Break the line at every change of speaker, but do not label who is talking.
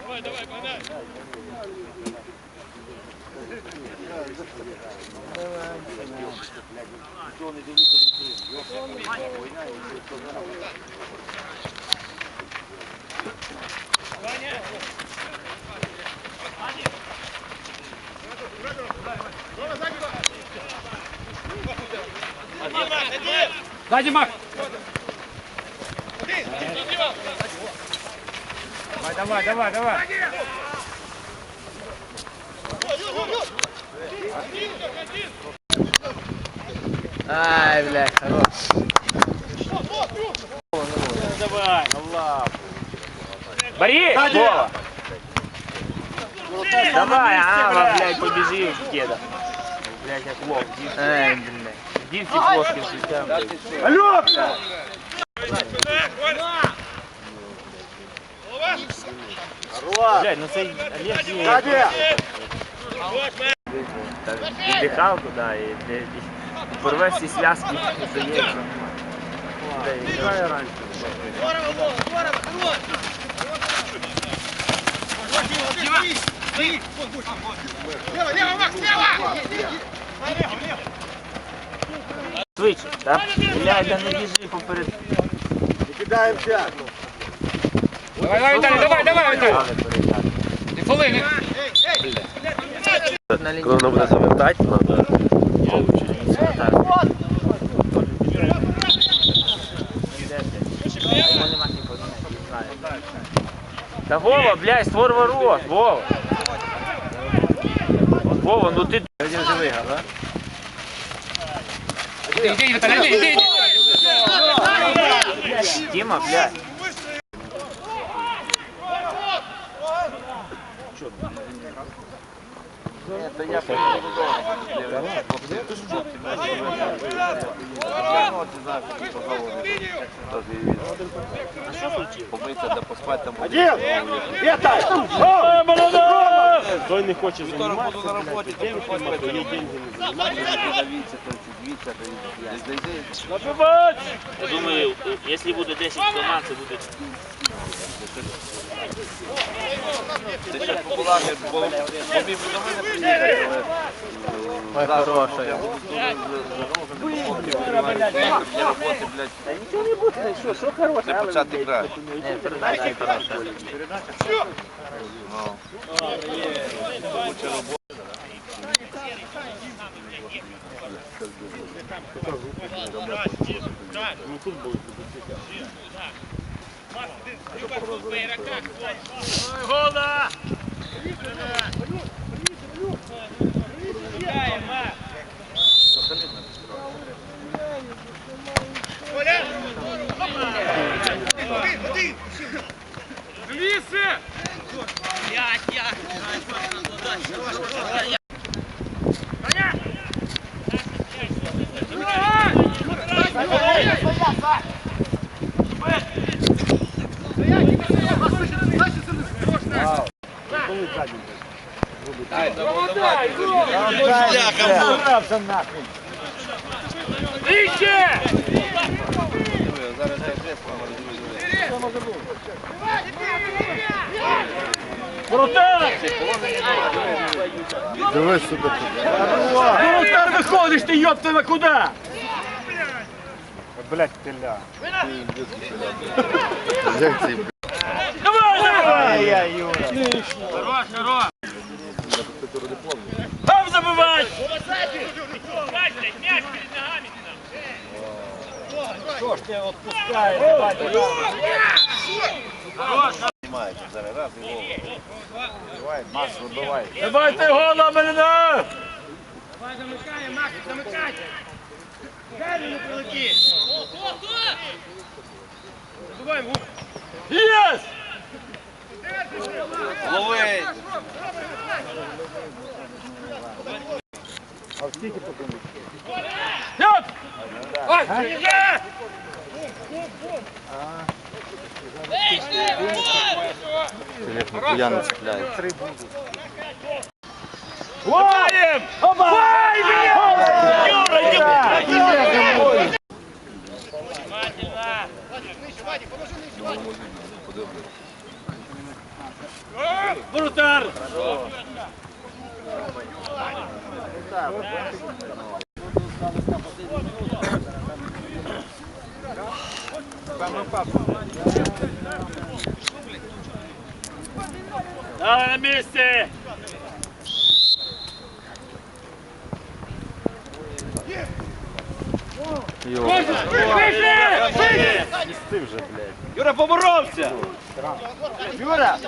Давай, давай, подай. Ваня! Сзади, Мак! Давай, давай, давай, давай!
Ай, блядь, хорош.
Давай, Allah. Бори! Вова! Давай, Ава, блядь, побежи в кеда. Блядь, как лох.
Ай, блядь.
Иди в плоским сетям. Блядь, ну це Олег віддихав туди і, блядь, і порве всі зв'язки. Блядь, грає раніше. Швидше, так? Блядь, да не біжи поперед.
Давай, давай, Віталій, давай, давай, Віталій.
Передати.
Не фоли, не...
Коли воно буде завертати, треба
Та Вова, блядь, створ ворот, Вова. Вова, ну ти
Він вже виграв, так?
Іди, іди, Віталій, іди, іди, іди.
Дима, блядь.
Помитися, да поспати там.
Той не хоче займатися.
буду деньги.
Я думаю, якщо буде 10 команд, це буде
Це ще популярні, бо бо мій до мене приїхали, але... Хороша. Я роботи, блядь. Нічого не буде, що, що хороше, Не почати грати.
Не, передача хороша.
Ну. Зараз я вже
Дивись сюди.
Там виходиш ти, ёптана, куди?
Блять, теля.
Давай, давай!
Я, Юра.
Хорош, хорош! Там забивай!
Що ж ти відпускаєш, бать?
знімають. Зараз раз і голову. Давай, Маш, вибивай.
Давайте гола, Малина! Єс!
Лови!
Йоп! Ой! Є!
Я не цепляю.
Ваєм! Вай, Юра, Юра!
Думаю,
Воротар! Дали на місці!
Вийшли!
Юра поборовся! Юра!